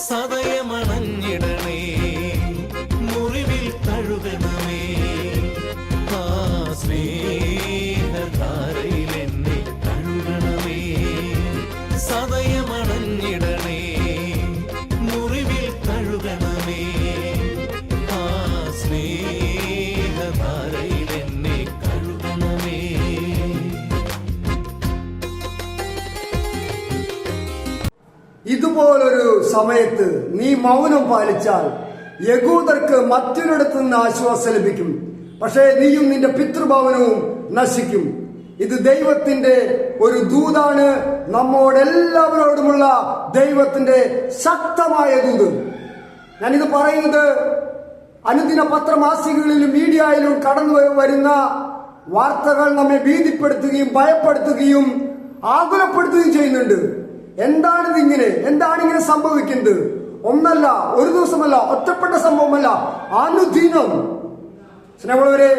സദയമണഞ്ഞിടണേ സമയത്ത് നീ മൗനം പാലിച്ചാൽ യകൂദർക്ക് മറ്റൊരിടത്തു നിന്ന് ആശ്വാസം ലഭിക്കും. പക്ഷേ നീയും നിന്റെ പിതൃഭവനവും നശിക്കും. ഇത് ദൈവത്തിന്റെ ഒരു ദൂതാണ്. നമ്മോടെല്ലാവരോടുമുള്ള ദൈവത്തിന്റെ ശക്തമായ ദൂത്. ഞാനിത് പറയുന്നത് അനുദിന പത്രമാസികകളിലും മീഡിയയിലും കടന്നു വരുന്ന വാർത്തകൾ നമ്മെ ഭീതിപ്പെടുത്തുകയും ഭയപ്പെടുത്തുകയും ആകുലപ്പെടുത്തുകയും ചെയ്യുന്നുണ്ട്. എന്താണിത് ഇങ്ങനെ? എന്താണ് ഇങ്ങനെ സംഭവിക്കുന്നത്? ഒന്നല്ല ഒരു ദിവസമല്ല ഒറ്റപ്പെട്ട സംഭവമല്ല. അനുദിനം സ്നേഹമുള്ളവരെ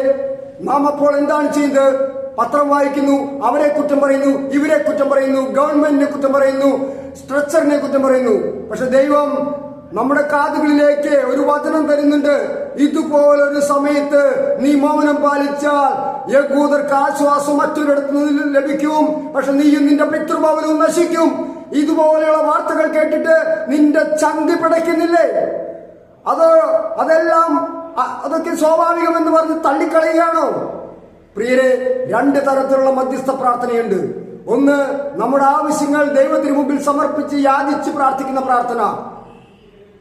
നാം അപ്പോൾ എന്താണ് ചെയ്യുന്നത്? പത്രം വായിക്കുന്നു അവരെ കുറ്റം പറയുന്നു ഇവരെ കുറ്റം പറയുന്നു ഗവൺമെന്റിനെ കുറ്റം പറയുന്നു സ്ട്രക്ചറിനെ കുറ്റം പറയുന്നു. പക്ഷെ ദൈവം നമ്മുടെ കാതുകളിലേക്ക് ഒരു വചനം തരുന്നുണ്ട്. ഇതുപോലൊരു സമയത്ത് നീ മൗനം പാലിച്ചാൽ യകൂദർക്ക് ആശ്വാസം മറ്റൊരിടത്തു നിന്ന് ലഭിക്കും. പക്ഷെ നീയും നിന്റെ പിതൃഭവനവും നശിക്കും. ഇതുപോലെയുള്ള വാർത്തകൾ കേട്ടിട്ട് നിന്റെ ചങ്കി പിടയ്ക്കുന്നില്ലേ? അത് അതെല്ലാം അതൊക്കെ സ്വാഭാവികമെന്ന് പറഞ്ഞ് തള്ളിക്കളയുകയാണോ? പ്രിയരെ രണ്ട് തരത്തിലുള്ള മധ്യസ്ഥ പ്രാർത്ഥനയുണ്ട്. ഒന്ന് നമ്മുടെ ആവശ്യങ്ങൾ ദൈവത്തിന് മുമ്പിൽ സമർപ്പിച്ച് യാചിച്ച് പ്രാർത്ഥിക്കുന്ന പ്രാർത്ഥന.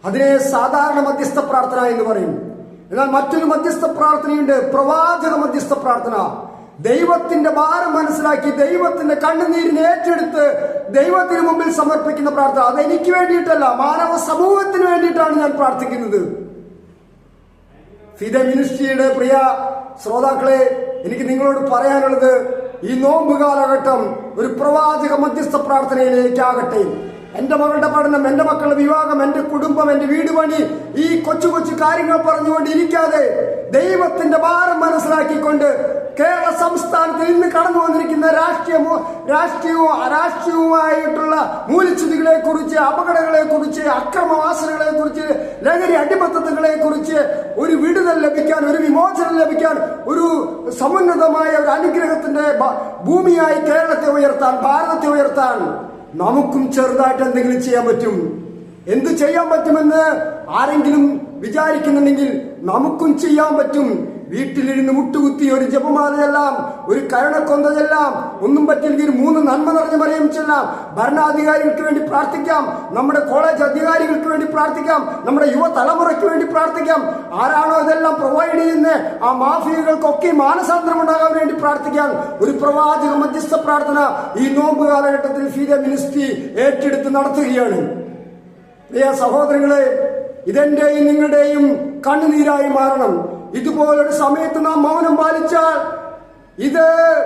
അതിനെ സാധാരണ മധ്യസ്ഥ പ്രാർത്ഥന എന്ന് പറയും. എന്നാൽ മറ്റൊരു മധ്യസ്ഥ പ്രാർത്ഥനയുണ്ട് പ്രവാചക മധ്യസ്ഥ പ്രാർത്ഥന. ദൈവത്തിന്റെ ഭാരം മനസ്സിലാക്കി ദൈവത്തിന്റെ കണ്ണുനീരിനെ ഏറ്റെടുത്ത് ദൈവത്തിന് മുമ്പിൽ സമർപ്പിക്കുന്ന പ്രാർത്ഥന. അത് എനിക്ക് വേണ്ടിയിട്ടല്ല മാനവ സമൂഹത്തിന് വേണ്ടിയിട്ടാണ് ഞാൻ പ്രാർത്ഥിക്കുന്നത്. ഫിദ മിനിസ്ട്രിയുടെ പ്രിയ ശ്രോതാക്കളെ എനിക്ക് നിങ്ങളോട് പറയാനുള്ളത് ഈ നോമ്പ് കാലഘട്ടം ഒരു പ്രവാചക മധ്യസ്ഥ പ്രാർത്ഥനയിലേക്കാകട്ടെ. എന്റെ മകളുടെ പഠനം എന്റെ മക്കളുടെ വിവാഹം എന്റെ കുടുംബം എന്റെ വീട് പണി ഈ കൊച്ചു കൊച്ചു കാര്യങ്ങൾ പറഞ്ഞുകൊണ്ട് ഇരിക്കാതെ ദൈവത്തിന്റെ ഭാരം മനസ്സിലാക്കിക്കൊണ്ട് കേരള സംസ്ഥാനത്ത് ഇന്ന് കടന്നു വന്നിരിക്കുന്ന രാഷ്ട്രീയമോ രാഷ്ട്രീയവും അരാഷ്ട്രീയവുമായിട്ടുള്ള മൂല്യച്യുതികളെ കുറിച്ച് അപകടങ്ങളെ കുറിച്ച് അക്രമവാസനകളെ കുറിച്ച് ലഹരി അടിമത്തങ്ങളെ കുറിച്ച് ഒരു വിടുതൽ ലഭിക്കാൻ ഒരു വിമോചനം ലഭിക്കാൻ ഒരു സമുന്നതമായ ഒരു അനുഗ്രഹത്തിന്റെ ഭൂമിയായി കേരളത്തെ ഉയർത്താൻ ഭാരതത്തെ ഉയർത്താൻ നമുക്കും ചെറുതായിട്ട് എന്തെങ്കിലും ചെയ്യാൻ പറ്റും. എന്ത് ചെയ്യാൻ പറ്റുമെന്ന് ആരെങ്കിലും വിചാരിക്കുന്നുണ്ടെങ്കിൽ നമുക്കും ചെയ്യാൻ പറ്റും. വീട്ടിലിരുന്ന് മുട്ടുകുത്തി ഒരു ജപമാലയെല്ലാം ഒരു കരുണക്കൊന്തതെല്ലാം ഒന്നും പറ്റില്ലെങ്കിൽ മൂന്ന് നന്മ നിറഞ്ഞ മറിയം ചെല്ലാം ഭരണാധികാരികൾക്ക് വേണ്ടി പ്രാർത്ഥിക്കാം. നമ്മുടെ കോളേജ് അധികാരികൾക്ക് വേണ്ടി പ്രാർത്ഥിക്കാം. നമ്മുടെ യുവതലമുറയ്ക്ക് വേണ്ടി പ്രാർത്ഥിക്കാം. ആരാണോ ഇതെല്ലാം പ്രൊവൈഡ് ചെയ്യുന്നത് ആ മാഫിയകൾക്കൊക്കെ മാനസാന്തരം ഉണ്ടാകാൻ വേണ്ടി പ്രാർത്ഥിക്കാം. ഒരു പ്രവാചക മധ്യസ്ഥ പ്രാർത്ഥന ഈ നോമ്പ് കാലഘട്ടത്തിൽ ഫീത മിനിസ്ട്രി ഏറ്റെടുത്ത് നടത്തുകയാണ്. പ്രിയ സഹോദരങ്ങളെ ഇതെന്റെയും നിങ്ങളുടെയും കണ്ണുനീരായി മാറണം. ഇതുപോലൊരു സമയത്ത് നാം മൗനം പാലിച്ചാൽ ഇത്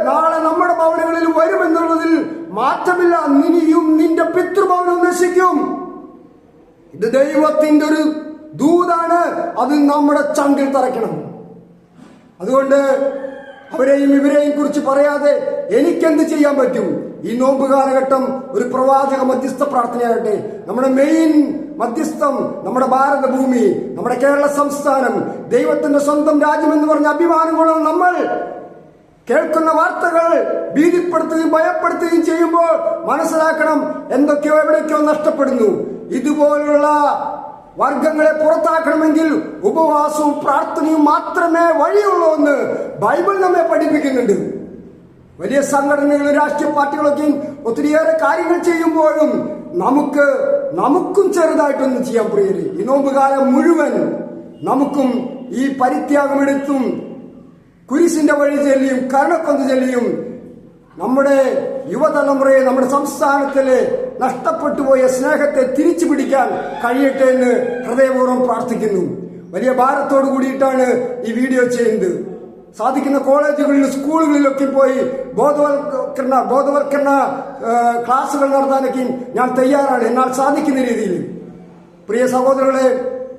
നാളെ നമ്മുടെ ഭവനങ്ങളിൽ വരുമെന്നുള്ളതിൽ മാറ്റമില്ല. നിനിയും നിന്റെ പിതൃഭവനവും നശിക്കും. ഇത് ദൈവത്തിന്റെ ഒരു ദൂതാണ്. അത് നമ്മുടെ ചങ്കിൽ തറയ്ക്കണം. അതുകൊണ്ട് അവരെയും ഇവരെയും കുറിച്ച് പറയാതെ എനിക്കെന്ത് ചെയ്യാൻ പറ്റും? ഈ നോമ്പ് കാലഘട്ടം ഒരു പ്രവാചക മധ്യസ്ഥ പ്രാർത്ഥനയാകട്ടെ. നമ്മുടെ മെയിൻ മധ്യസ്ഥം നമ്മുടെ ഭാരതഭൂമി നമ്മുടെ കേരള സംസ്ഥാനം ദൈവത്തിന്റെ സ്വന്തം രാജ്യം എന്ന് പറഞ്ഞ അഭിമാനം കൊള്ളുന്ന നമ്മൾ കേൾക്കുന്ന വാർത്തകൾ ഭീതിപ്പെടുത്തുകയും ഭയപ്പെടുത്തുകയും ചെയ്യുമ്പോൾ മനസ്സിലാക്കണം എന്തൊക്കെയോ എവിടേക്കോ നഷ്ടപ്പെടുന്നു. ഇതുപോലുള്ള വർഗങ്ങളെ പുറത്താക്കണമെങ്കിൽ ഉപവാസവും പ്രാർത്ഥനയും മാത്രമേ വഴിയുള്ളൂ എന്ന് ബൈബിൾ നമ്മെ പഠിപ്പിക്കുന്നുണ്ട്. വലിയ സംഘടനകളും രാഷ്ട്രീയ പാർട്ടികളൊക്കെയും ഒത്തിരിയേറെ കാര്യങ്ങൾ ചെയ്യുമ്പോഴും നമുക്ക് നമുക്കും ചെറുതായിട്ടൊന്നും ചെയ്യാൻ പ്രിയരെ ഈ നോമ്പുകാലം മുഴുവൻ നമുക്കും ഈ പരിത്യാഗമെടുത്തും കുരിശിന്റെ വഴി ചെല്ലിയും കരണക്കൊന്ന് ചെല്ലിയും നമ്മുടെ യുവതലമുറയെ നമ്മുടെ സംസ്ഥാനത്തിലെ നഷ്ടപ്പെട്ടു പോയ സ്നേഹത്തെ തിരിച്ചു പിടിക്കാൻ കഴിയട്ടെ എന്ന് ഹൃദയപൂർവം പ്രാർത്ഥിക്കുന്നു. വലിയ ഭാരത്തോട് കൂടിയിട്ടാണ് ഈ വീഡിയോ ചെയ്യുന്നത്. സാധിക്കുന്ന കോളേജുകളിൽ സ്കൂളുകളിലൊക്കെ പോയി ബോധവൽക്കരണ ബോധവൽക്കരണ ക്ലാസ്സുകൾ നടത്താനൊക്കെ ഞാൻ തയ്യാറാണ്. എന്നാൽ സാധിക്കുന്ന രീതിയിൽ. പ്രിയ സഹോദരങ്ങളെ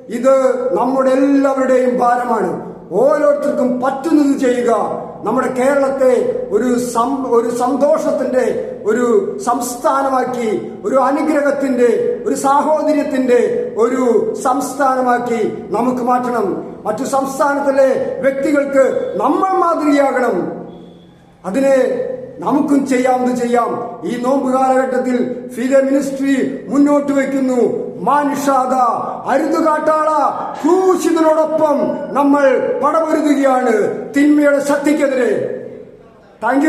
ഇത് നമ്മുടെ എല്ലാവരുടെയും ഭാരമാണ്. ഓരോരുത്തർക്കും പറ്റുന്നത് ചെയ്യുക. നമ്മുടെ കേരളത്തെ ഒരു ഒരു സന്തോഷത്തിന്റെ ഒരു സംസ്ഥാനമാക്കി ഒരു അനുഗ്രഹത്തിന്റെ ഒരു സാഹോദര്യത്തിന്റെ ഒരു സംസ്ഥാനമാക്കി നമുക്ക് മാറ്റണം. മറ്റു സംസ്ഥാനത്തിലെ വ്യക്തികൾക്ക് നമ്മൾ മാതൃകയാകണം. അതിനെ നമുക്കും ചെയ്യാമെന്ന് ചെയ്യാം. ഈ നോമ്പ് കാലഘട്ടത്തിൽ ഫിദ മിനിസ്ട്രി മുന്നോട്ട് വയ്ക്കുന്നു. മാനുഷാദ അരുതുകാട്ടാള ക്രൂശിതനോടൊപ്പം നമ്മൾ പടപൊരുതുകയാണ് തിന്മയുടെ ശക്തിക്കെതിരെ. താങ്ക്